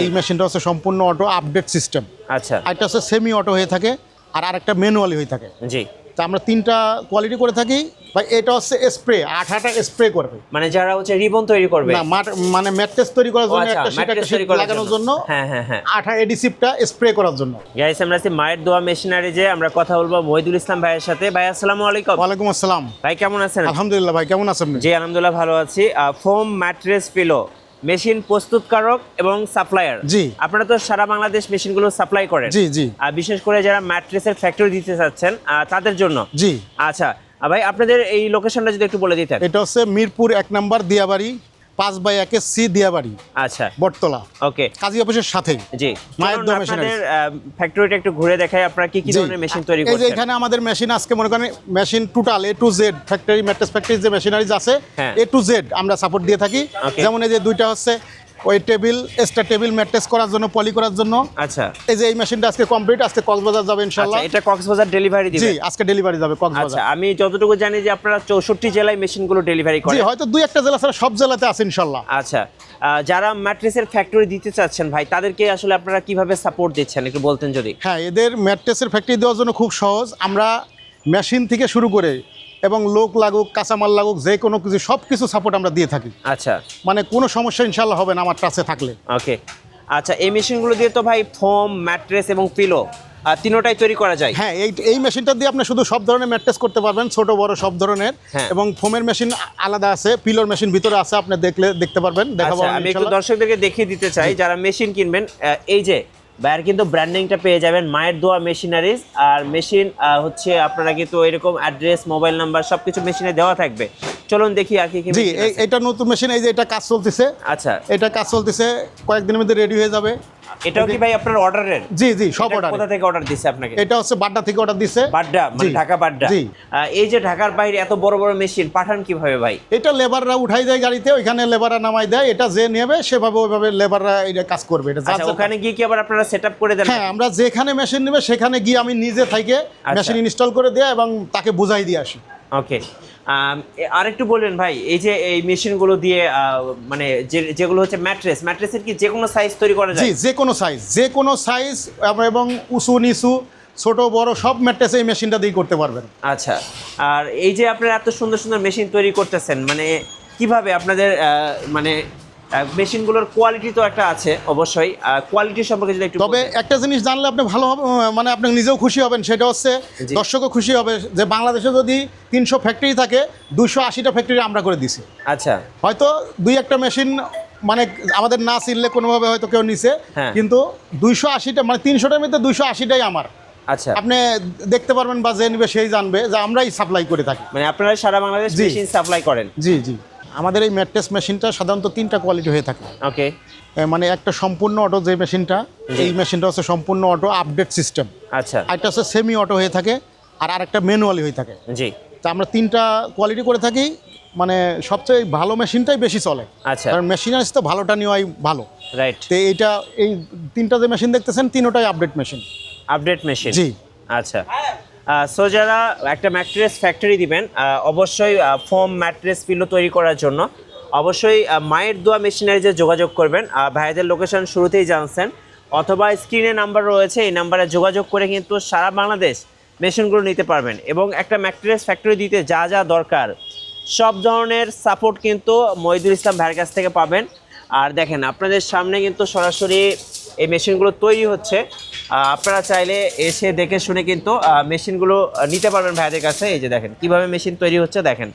এই মেশিনটা হচ্ছে সম্পূর্ণ অটো আপডেট সিস্টেম আচ্ছা। একটা হচ্ছে সেমি অটো হয়ে থাকে আর আরেকটা ম্যানুয়ালি হয়ে থাকে। জি। তা আমরা তিনটা কোয়ালিটি করে থাকি বা এটা হচ্ছে স্প্রে আঠাটা স্প্রে করবে। মানে যারা হচ্ছে রিবন তৈরি করবে। না মানে ম্যাট্রেস তৈরি করার জন্য আচ্ছা একটা একটা তৈরি লাগানোর জন্য। হ্যাঁ হ্যাঁ হ্যাঁ। আঠা এডিসিভটা স্প্রে করার জন্য। গাইস আমরা আছি মায়ের দোয়া মেশিনারি যে আমরা কথা বলব মহিদুল ইসলাম ভাইয়ের সাথে। ভাই আসসালামু আলাইকুম। ওয়ালাইকুম আসসালাম। ভাই কেমন আছেন? আলহামদুলিল্লাহ ভাই কেমন আছেন? জি আলহামদুলিল্লাহ ভালো আছি। ফোম ম্যাট্রেস পিলো মেশিন প্রস্তুতকারক এবং সাপ্লায়ার। জি। আপনারা তো সারা বাংলাদেশ মেশিনগুলো সাপ্লাই করেন। জি জি। আর বিশেষ করে যারা ম্যাট্রেসের ফ্যাক্টরি দিতে চাচ্ছেন তাদের জন্য। জি। আচ্ছা ভাই আপনাদের এই লোকেশনটা যদি একটু বলে দিতেন। এটা হচ্ছে মিরপুর এক নাম্বার দিয়াবাড়ি পাঁচ বাই একে সি দিয়াবাড়ি আচ্ছা। বটতলা। ওকে। কাজী অফিসের সাথে। জি। মায়ের দোয়া আপনাদের ফ্যাক্টরিটা একটু ঘুরে দেখাই আপনারা কি কি ধরনের মেশিন তৈরি এই যে এখানে আমাদের মেশিন আজকে মনে করেন machine total A to Z factory mattress factory যে মেশিনারিজ আছে। এ টু জেড আমরা সাপোর্ট দিয়ে থাকি। যেমন এই যে দুইটা হচ্ছে ওই টেবিল এক্সট্রা টেবিল ম্যাট্রেস করার জন্য পলি করার জন্য। আচ্ছা। এই যে এই মেশিনটা আজকে কমপ্লিট আজকে কক্সবাজার যাবে ইনশাল্লাহ আচ্ছা এটা কক্সবাজার ডেলিভারি দিবে জি আজকে ডেলিভারি যাবে আচ্ছা কক্সবাজার আমি যতটুকু জানি যে আপনারা চৌষট্টি জেলায় মেশিনগুলো ডেলিভারি করেন। জি হয়তো দুই একটা জেলা ছাড়া সব জেলাতে আছে ইনশাল্লাহ আচ্ছা যারা ম্যাট্রেসের ফ্যাক্টরি দিতে চাচ্ছেন ভাই তাদেরকে আসলে আপনারা কীভাবে সাপোর্ট দিচ্ছেন? একটু বলতেন যদি। হ্যাঁ এদের ম্যাট্রেসের ফ্যাক্টরি দেওয়ার জন্য খুব সহজ। আমরা মেশিন থেকে শুরু করে এবং লোক লাগুক কাঁচামাল লাগুক যে কোনো কিছু সব কিছু সাপোর্ট আমরা দিয়ে থাকি। আচ্ছা। মানে কোনো সমস্যা ইনশাল্লাহ হবে না আমার কাছে থাকলে। ওকে। আচ্ছা এই মেশিনগুলো দিয়ে তো ভাই ফোম ম্যাট্রেস এবং পিলো তিনোটাই তৈরি করা যায়? হ্যাঁ এই এই মেশিনটা দিয়ে আপনি শুধু সব ধরনের ম্যাট্রেস করতে পারবেন ছোট বড় সব ধরনের। হ্যাঁ। এবং ফোমের মেশিন আলাদা আছে পিলোর মেশিন ভিতরে আছে আপনি দেখলে দেখতে পারবেন দেখাবো আচ্ছা আমি একটু দর্শকদেরকে দেখিয়ে দিতে চাই যারা মেশিন কিনবেন এই যে ভাইয়ের কিন্তু ব্র্যান্ডিংটা পেয়ে যাবেন মায়ের দোয়া মেশিনারিজ আর মেশিন হচ্ছে আপনারা কিন্তু এরকম অ্যাড্রেস মোবাইল নাম্বার সব কিছু মেশিনে দেওয়া থাকবে। চলুন দেখি আর কি জি। এটা নতুন মেশিন এই যে এটা কাজ চলতেছে। আচ্ছা। এটা কাজ চলতেছে কয়েকদিনের মধ্যে রেডি হয়ে যাবে। এটাও কি ভাই আপনার অর্ডারের জি জি সব অর্ডার কোথা থেকে অর্ডার দিছে আপনাকে? এটা হচ্ছে বাড্ডা থেকে অর্ডার দিছে। বাড্ডা মানে ঢাকা বাড্ডা। জি। এই যে ঢাকার বাইরে এত বড় বড় মেশিন পাঠান কীভাবে ভাই? এটা লেবাররা উঠাই দেয় গাড়িতে ওইখানে লেবাররা নামাই দেয় এটা যে নেবে সেভাবে ওইভাবে লেবাররা এটা কাজ করবে। এটা আচ্ছা ওখানে গিয়ে কি আবার আপনারা সেট করে দেন? হ্যাঁ আমরা যেখানে মেশিন নেবে সেখানে গিয়ে আমি নিজে থেকে আচ্ছা। মেশিন ইনস্টল করে দেয় এবং তাকে বুঝাই দিয়ে আসি। ওকে আরেকটু বলবেন ভাই এই যে এই মেশিনগুলো দিয়ে মানে যে- যেগুলো হচ্ছে ম্যাট্রেস ম্যাট্রেসের কি যে কোনো সাইজ তৈরি করা জি যায় যে কোনো সাইজ যে কোনো সাইজ এবং উঁচু নিচু ছোট বড় সব ম্যাট্রেস এই মেশিনটা দিয়ে করতে পারবেন। আচ্ছা আর এই যে আপনারা এত সুন্দর সুন্দর মেশিন তৈরি করতেছেন মানে কীভাবে আপনাদের মানে মেশিনগুলোর কোয়ালিটি তো একটা আছে অবশ্যই। কোয়ালিটি সম্পর্কে যদি একটু তবে একটা জিনিস জানলে আপনি ভালো হবে মানে আপনি নিজেও খুশি হবেন সেটা হচ্ছে দর্শকও খুশি হবে যে বাংলাদেশে যদি তিনশো ফ্যাক্টরি থাকে দুইশো আশিটা ফ্যাক্টরি আমরা করে দিছি। আচ্ছা। হয়তো দুই একটা মেশিন মানে আমাদের না চিনলে কোনোভাবে হয়তো কেউ নিছে হ্যাঁ। কিন্তু দুইশো আশিটা মানে তিনশোটার মধ্যে দুইশো আশিটাই আমার। আচ্ছা। আপনি দেখতে পারবেন বা যে নিবে সেই জানবে যে আমরাই সাপ্লাই করে থাকি। মানে আপনারা সারা বাংলাদেশ। মেশিন সাপ্লাই করেন। জি জি। আমাদের এই ম্যাট্রেস মেশিনটা সাধারণত তিনটা কোয়ালিটি হয়ে থাকে। ওকে। মানে একটা সম্পূর্ণ অটো যে মেশিনটা এই মেশিনটা হচ্ছে সম্পূর্ণ অটো আপডেট সিস্টেম আচ্ছা। একটা হচ্ছে সেমি অটো হয়ে থাকে আর আরেকটা ম্যানুয়ালি হয়ে থাকে। জি। তা আমরা তিনটা কোয়ালিটি করে থাকি মানে সবচেয়ে ভালো মেশিনটাই বেশি চলে। আচ্ছা। কারণ মেশিন মেশিনারিজ তো ভালোটা নেওয়াই ভালো। রাইট তো এইটা এই তিনটা যে মেশিন দেখতেছেন তিনোটাই আপডেট মেশিন আপডেট মেশিন জি। আচ্ছা। সো যারা একটা ম্যাট্রেস ফ্যাক্টরি দিবেন অবশ্যই ফোম ম্যাট্রেস পিলো তৈরি করার জন্য। অবশ্যই মায়ের দোয়া মেশিনারি মেশিনারিজে যোগাযোগ করবেন। ভাইদের লোকেশন শুরুতেই জানছেন। অথবা স্ক্রিনে নাম্বার রয়েছে, এই নাম্বারে যোগাযোগ করে কিন্তু সারা বাংলাদেশ মেশিনগুলো নিতে পারবেন। এবং একটা ম্যাট্রেস ফ্যাক্টরি দিতে যা যা দরকার, সব ধরনের সাপোর্ট কিন্তু মহিদুল ইসলাম ভাইয়ের কাছ থেকে পাবেন। আর দেখেন, আপনাদের সামনে কিন্তু সরাসরি এই মেশিনগুলো তৈরি হচ্ছে। আপনারা চাইলে এসে দেখে শুনে কিন্তু মেশিনগুলো নিতে পারবেন ভাইদের কাছে। এই যে দেখেন কীভাবে মেশিন তৈরি হচ্ছে দেখেন।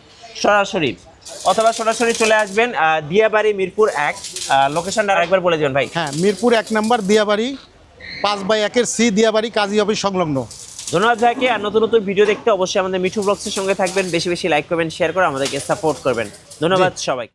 সরাসরি অথবা সরাসরি চলে আসবেন দিয়াবাড়ি মিরপুর এক লোকেশনটা আরেকবার বলে দেবেন ভাই। হ্যাঁ মিরপুর এক নম্বর দিয়াবাড়ি পাঁচ বাই একের সি দিয়াবাড়ি কাজী অফিস সংলগ্ন। ধন্যবাদ ভাইকে আর নতুন নতুন ভিডিও দেখতে অবশ্যই আমাদের মিঠু ব্লগসের সঙ্গে থাকবেন। বেশি বেশি লাইক করবেন শেয়ার করে আমাদেরকে সাপোর্ট করবেন। ধন্যবাদ সবাই